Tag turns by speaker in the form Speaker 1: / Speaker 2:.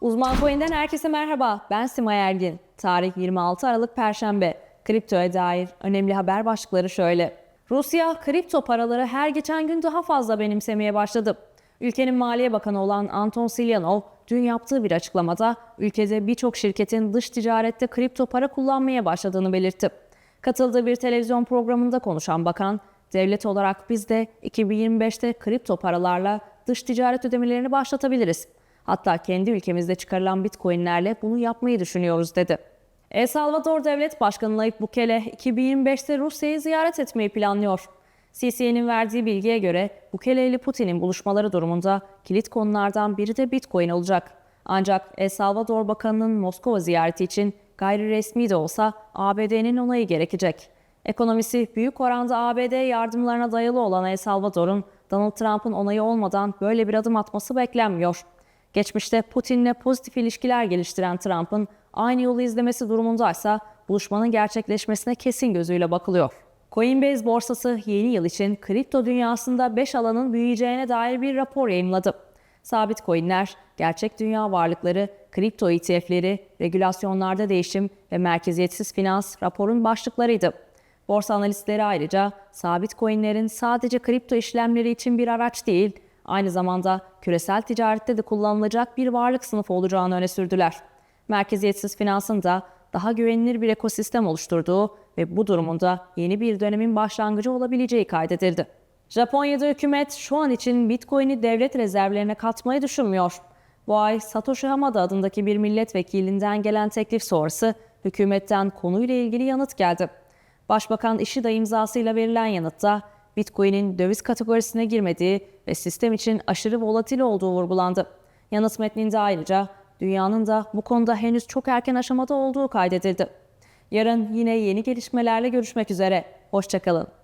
Speaker 1: Uzman Coin'den herkese merhaba. Ben Simay Ergin. Tarih 26 Aralık Perşembe. Kriptoya dair önemli haber başlıkları şöyle. Rusya kripto paraları her geçen gün daha fazla benimsemeye başladı. Ülkenin Maliye Bakanı olan Anton Silyanov dün yaptığı bir açıklamada ülkede birçok şirketin dış ticarette kripto para kullanmaya başladığını belirtti. Katıldığı bir televizyon programında konuşan bakan, devlet olarak biz de 2025'te kripto paralarla dış ticaret ödemelerini başlatabiliriz. Hatta kendi ülkemizde çıkarılan bitcoinlerle bunu yapmayı düşünüyoruz dedi. El Salvador Devlet Başkanı Nayib Bukele 2025'te Rusya'yı ziyaret etmeyi planlıyor. CCN'in verdiği bilgiye göre Bukele ile Putin'in buluşmaları durumunda kilit konulardan biri de bitcoin olacak. Ancak El Salvador Bakanı'nın Moskova ziyareti için gayri resmi de olsa ABD'nin onayı gerekecek. Ekonomisi büyük oranda ABD yardımlarına dayalı olan El Salvador'un Donald Trump'ın onayı olmadan böyle bir adım atması beklenmiyor. Geçmişte Putin'le pozitif ilişkiler geliştiren Trump'ın aynı yolu izlemesi durumundaysa buluşmanın gerçekleşmesine kesin gözüyle bakılıyor. Coinbase borsası yeni yıl için kripto dünyasında 5 alanın büyüyeceğine dair bir rapor yayımladı. Sabit coinler, gerçek dünya varlıkları, kripto ETF'leri, regülasyonlarda değişim ve merkeziyetsiz finans raporun başlıklarıydı. Borsa analistleri ayrıca sabit coinlerin sadece kripto işlemleri için bir araç değil, aynı zamanda küresel ticarette de kullanılacak bir varlık sınıfı olacağını öne sürdüler. Merkeziyetsiz finansın da daha güvenilir bir ekosistem oluşturduğu ve bu durumunda yeni bir dönemin başlangıcı olabileceği kaydedildi. Japonya'da hükümet şu an için Bitcoin'i devlet rezervlerine katmayı düşünmüyor. Bu ay Satoshi Hamada adındaki bir milletvekilinden gelen teklif sonrası hükümetten konuyla ilgili yanıt geldi. Başbakan Ishida imzasıyla verilen yanıtta Bitcoin'in döviz kategorisine girmediği ve sistem için aşırı volatil olduğu vurgulandı. Yanıt metninde ayrıca dünyanın da bu konuda henüz çok erken aşamada olduğu kaydedildi. Yarın yine yeni gelişmelerle görüşmek üzere. Hoşçakalın.